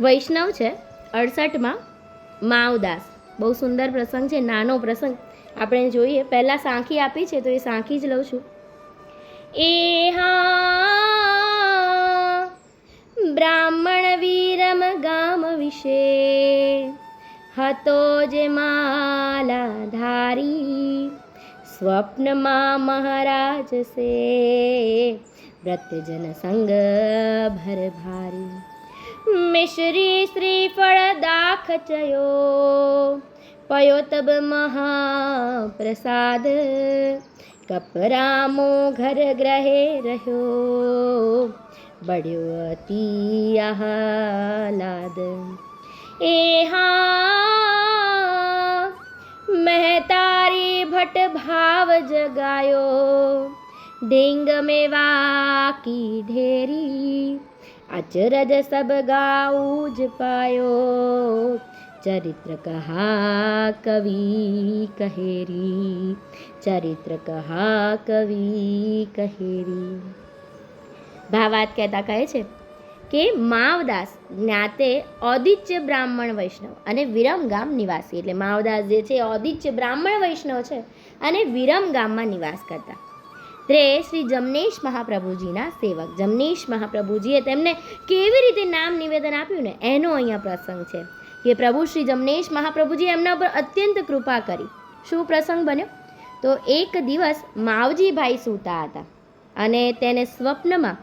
વૈષ્ણવ છે, અડસઠમાં માવદાસ. બહુ સુંદર પ્રસંગ છે, નાનો પ્રસંગ. આપણે જોઈએ, પહેલાં સાંખી આપી છે, તો એ સાંખી જ લઉં છું. એ હા, બ્રાહ્મણ વીરમ ગામ વિશે હતો જે માલા ધારી. સ્વપ્નમાં મહારાજ સે વ્રતજન સંગ ભર ભારી. મિશ્રી શ્રીફળ દાખ ચયો પયો તબ મહાપ્રસાદ. કપરામો ઘર ગ્રહે રહ્યો. બળ્યો અતિ આહલાદ. એ હા મહેતારી ભટ ભાવ જગાયો. ઢીંગ મેવા કી ઢેરી અચરજ સબ ગાઉ જ પાયો. ચરિત્ર કહા કવિ કહેરી? ચરિત્ર કહા કવિ કહેરી? ભાવાત કહેતા કહે છે કે માવદાસ જ્ઞાતે ઔદિત્ય બ્રાહ્મણ વૈષ્ણવ અને વિરમ ગામ નિવાસી. એટલે માવદાસ જે છે ઔદિત્ય બ્રાહ્મણ વૈષ્ણવ છે અને વિરમ ગામમાં નિવાસ કરતા. તે શ્રી જમનેશ મહાપ્રભુજીના સેવક. જમનેશ મહાપ્રભુજીએ તેમને કેવી રીતે નામ નિવેદન આપ્યું ને એનો અહીંયા પ્રસંગ છે. કે પ્રભુ શ્રી જમનેશ મહાપ્રભુજીએ એમના પર અત્યંત કૃપા કરી. શું પ્રસંગ બન્યો? તો એક દિવસ માવજીભાઈ સૂતા હતા અને તેને સ્વપ્નમાં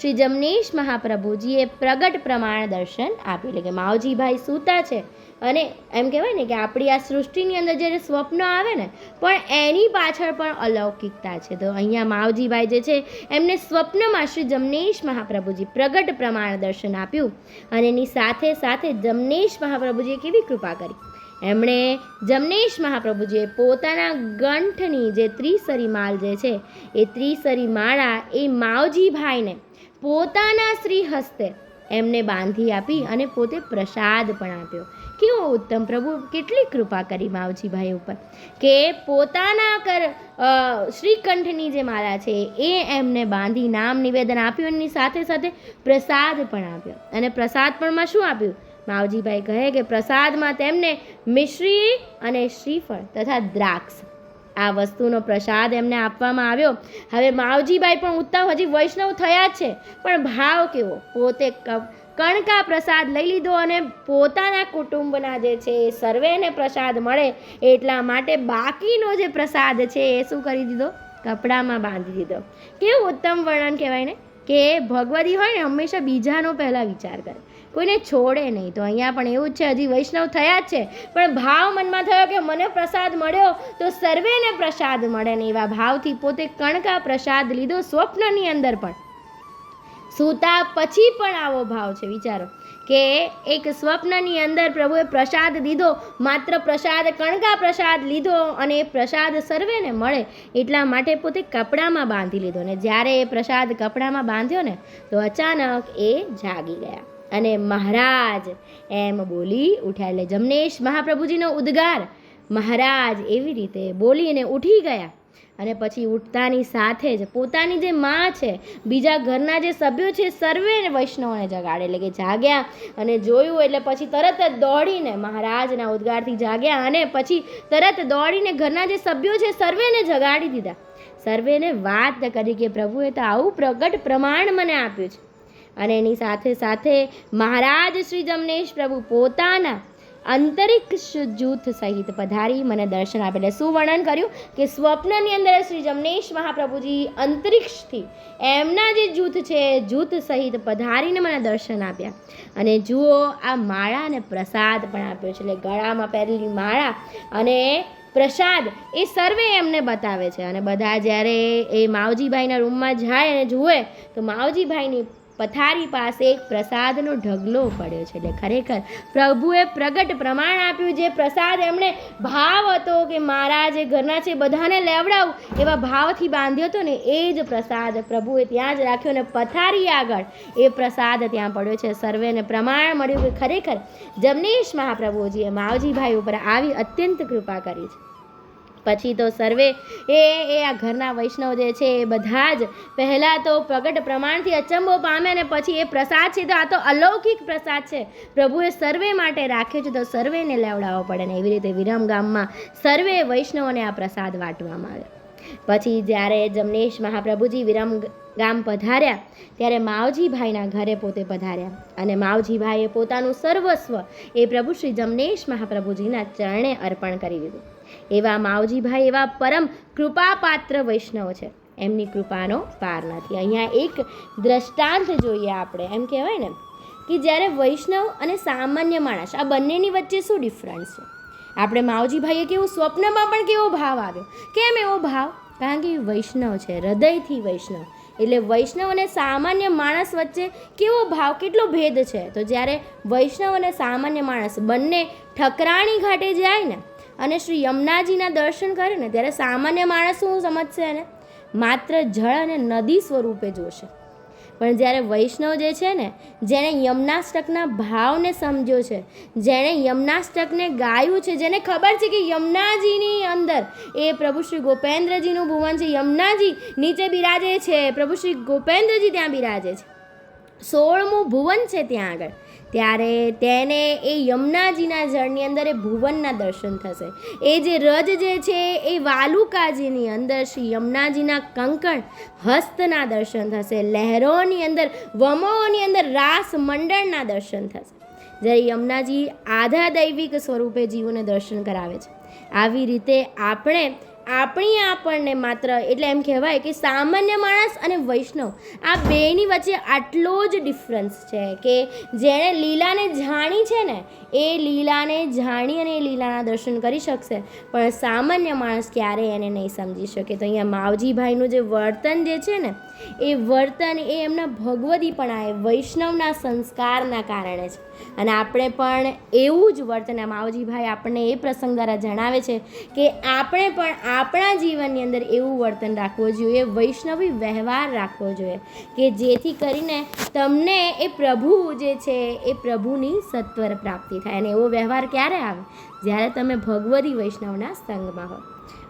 શ્રી જમનીશ મહાપ્રભુજીએ પ્રગટ પ્રમાણ દર્શન આપ્યું. એટલે કે માવજીભાઈ સૂતા છે અને એમ કહેવાય ને કે આપણી આ સૃષ્ટિની અંદર જ્યારે સ્વપ્ન આવે ને, પણ એની પાછળ પણ અલૌકિકતા છે. તો અહીંયા માવજીભાઈ જે છે, એમને સ્વપ્નમાં શ્રી જમનેશ મહાપ્રભુજી પ્રગટ પ્રમાણ દર્શન આપ્યું અને એની સાથે સાથે જમનેશ મહાપ્રભુજીએ કેવી કૃપા કરી. એમણે જમનેશ મહાપ્રભુજીએ પોતાના ગંઠની જે ત્રિસરી માળ જે છે, એ ત્રિસરી માળા એ માવજીભાઈને પોતાના શ્રી હસ્તે એમને બાંધી આપી અને પોતે પ્રસાદ પણ આપ્યો. કેવો ઉત્તમ પ્રભુ, કેટલી કૃપા કરી માવજીભાઈ ઉપર કે પોતાના કર શ્રીકંઠની જે માળા છે, એ એમને બાંધી નામ નિવેદન આપ્યું એની સાથે સાથે પ્રસાદ પણ આપ્યો. અને પ્રસાદ પણમાં શું આપ્યું? માવજીભાઈ કહે કે પ્રસાદમાં તેમને મિશ્રી અને શ્રીફળ તથા દ્રાક્ષ. આ વસ્તુનો પ્રસાદ એમને આપવામાં આવ્યો. હવે માવજીભાઈ પણ ઉત્તમ, હજી વૈષ્ણવ થયા છે. પણ ભાવ કેવો? પોતે કણકા પ્રસાદ લઈ લીધો અને પોતાના કુટુંબના જે છે એ સર્વેને પ્રસાદ મળે એટલા માટે બાકીનો જે પ્રસાદ છે એ શું કરી દીધો? કપડામાં બાંધી દીધો. કેવું ઉત્તમ વર્ણન કહેવાય ને કે ભગવદી હોય ને, હંમેશા બીજાનો પહેલાં વિચાર કરે. કોઈને છોડે નહીં. તો અહીંયા પણ એવું જ છે, હજી વૈષ્ણવ થયા જ છે. પણ ભાવ મનમાં થયો કે મને પ્રસાદ મળ્યો, તો સર્વેને પ્રસાદ મળે ને એવા ભાવથી પોતે કણકા પ્રસાદ લીધો સ્વપ્નની અંદર પણ. સૂતા પછી પણ આવો ભાવ છે, વિચારો. કે એક સ્વપ્નની અંદર પ્રભુએ પ્રસાદ દીધો, માત્ર પ્રસાદ, કણકા પ્રસાદ લીધો અને એ પ્રસાદ સર્વેને મળે એટલા માટે પોતે કપડામાં બાંધી લીધો. ને જ્યારે એ પ્રસાદ કપડામાં બાંધ્યો ને, તો અચાનક એ જાગી ગયા. અને મહારાજ એમ બોલી ઉઠ્યા. એટલે જમનેશ મહાપ્રભુજીનો ઉદ્ગાર. મહારાજ એવી રીતે બોલીને ઉઠી ગયા અને પછી ઉઠતાની સાથે જ પોતાની જે માં છે, બીજા ઘરના જે સભ્યો છે, સર્વે વૈષ્ણવને જગાડે. એટલે કે જાગ્યા અને જોયું એટલે પછી તરત જ દોડીને મહારાજના ઉદ્ગારથી જાગ્યા અને પછી તરત દોડીને ઘરના જે સભ્યો છે, સર્વેને જગાડી દીધા. સર્વેને વાત કરી કે પ્રભુએ તો આવું પ્રગટ પ્રમાણ મને આપ્યું છે. અને એની સાથે સાથે મહારાજ શ્રી જમનેશ પ્રભુ પોતાના અંતરિક્ષ જૂથ સહિત પધારી મને દર્શન આપે એટલે શું વર્ણન કર્યું કે સ્વપ્નની અંદર શ્રી જમનેશ મહાપ્રભુજી અંતરિક્ષથી એમના જે જૂથ છે, જૂથ સહિત પધારીને મને દર્શન આપ્યા. અને જુઓ, આ માળા અને પ્રસાદ પણ આપ્યો છે. એટલે ગળામાં પહેરેલી માળા અને પ્રસાદ એ સર્વે એમને બતાવે છે. અને બધા જ્યારે એ માવજીભાઈના રૂમમાં જાય અને જુએ, તો માવજીભાઈની પથારી પાસે એક પ્રસાદનો ઢગલો પડ્યો છે. એટલે ખરેખર પ્રભુએ પ્રગટ પ્રમાણ આપ્યું જે પ્રસાદ એમણે ભાવ હતો કે મારા જે ઘરના છે બધાને લેવડાવું એવા ભાવથી બાંધ્યો હતો ને, એ જ પ્રસાદ પ્રભુએ ત્યાં જ રાખ્યો ને પથારી આગળ એ પ્રસાદ ત્યાં પડ્યો છે. સર્વેને પ્રમાણ મળ્યું કે ખરેખર જમનેશ મહાપ્રભુજીએ માવજીભાઈ ઉપર આવી અત્યંત કૃપા કરી છે. પછી તો સર્વે, એ એ આ ઘરના વૈષ્ણવ જે છે એ બધા જ પહેલાં તો પ્રગટ પ્રમાણથી અચંબો પામે અને પછી એ પ્રસાદ છે, તો આ તો અલૌકિક પ્રસાદ છે. પ્રભુએ સર્વે માટે રાખ્યો છે, તો સર્વેને લેવડાવવો પડે ને એવી રીતે વિરમ ગામમાં સર્વે વૈષ્ણવોને આ પ્રસાદ વાટવામાં આવ્યો. પછી જ્યારે જમનેશ મહાપ્રભુજી વિરમ ગામ પધાર્યા, ત્યારે માવજીભાઈના ઘરે પોતે પધાર્યા અને માવજીભાઈએ પોતાનું સર્વસ્વ એ પ્રભુ શ્રી જમનેશ મહાપ્રભુજીના ચરણે અર્પણ કરી દીધું. એવા માવજીભાઈ, એવા પરમ કૃપાપાત્ર વૈષ્ણવ છે. એમની કૃપાનો પાર નથી. અહીંયા એક દ્રષ્ટાંત જોઈએ આપણે. એમ કહેવાય ને કે જ્યારે વૈષ્ણવ અને સામાન્ય માણસ, આ બંનેની વચ્ચે શું ડિફરન્સ છે? આપણે માવજીભાઈએ કેવું સ્વપ્નમાં પણ કેવો ભાવ આવ્યો? કેમ એવો ભાવ? કારણ કે વૈષ્ણવ છે, હૃદયથી વૈષ્ણવ. એટલે વૈષ્ણવ અને સામાન્ય માણસ વચ્ચે કેવો ભાવ, કેટલો ભેદ છે? તો જ્યારે વૈષ્ણવ અને સામાન્ય માણસ બંને ઠકરાણી ઘાટે જાય ને અને શ્રી યમુનાજીના દર્શન કરે ને ત્યારે સામાન્ય માણસ શું સમજશે એને? માત્ર જળ અને નદી સ્વરૂપે જોશે. પણ જ્યારે વૈષ્ણવ જે છે ને, જેણે યમનાષ્ટકના ભાવને સમજ્યો છે, જેણે યમનાષ્ટકને ગાયું છે, જેને ખબર છે કે યમુનાજીની અંદર એ પ્રભુ શ્રી ગોપેન્દ્રજીનું ભુવન છે, યમુનાજી નીચે બિરાજે છે, પ્રભુ શ્રી ગોપેન્દ્રજી ત્યાં બિરાજે છે. સોળમું ભુવન છે ત્યાં આગળ. ત્યારે તેને એ યમુનાજીના જળની અંદર એ ભુવનના દર્શન થશે. એ જે રજ જે છે એ વાલુકાજીની અંદર શ્રી યમુનાજીના કંકણ હસ્તના દર્શન થશે. લહેરોની અંદર, વમોની અંદર રાસ મંડળના દર્શન થશે. જ્યારે યમુનાજી આધા દૈવિક સ્વરૂપે જીવોને દર્શન કરાવે છે. આવી રીતે આપણે આપણી આપણને માત્ર, એટલે એમ કહેવાય કે સામાન્ય માણસ અને વૈષ્ણવ, આ બેની વચ્ચે આટલો જ ડિફરન્સ છે કે જેણે લીલાને જાણી છે ને, એ લીલાને જાણી અને એ લીલાના દર્શન કરી શકશે. પણ સામાન્ય માણસ ક્યારેય એને નહીં સમજી શકે? તો અહીંયા માવજીભાઈનું જે વર્તન જે છે ને એ વર્તન એ એમના ભગવદીપણા એ વૈષ્ણવના સંસ્કારના કારણે છે. અને આપણે પણ એવું જ વર્તન માવજીભાઈ આપણને એ પ્રસંગ દ્વારા જણાવે છે કે આપણે પણ આપણા જીવનની અંદર એવું વર્તન રાખવું જોઈએ, વૈષ્ણવી વ્યવહાર રાખવો જોઈએ કે જેથી કરીને તમને એ પ્રભુ જે છે એ પ્રભુની સત્વર પ્રાપ્તિ થાય. અને એવો વ્યવહાર ક્યારે આવે? જ્યારે તમે ભગવદી વૈષ્ણવના સંગમાં હો.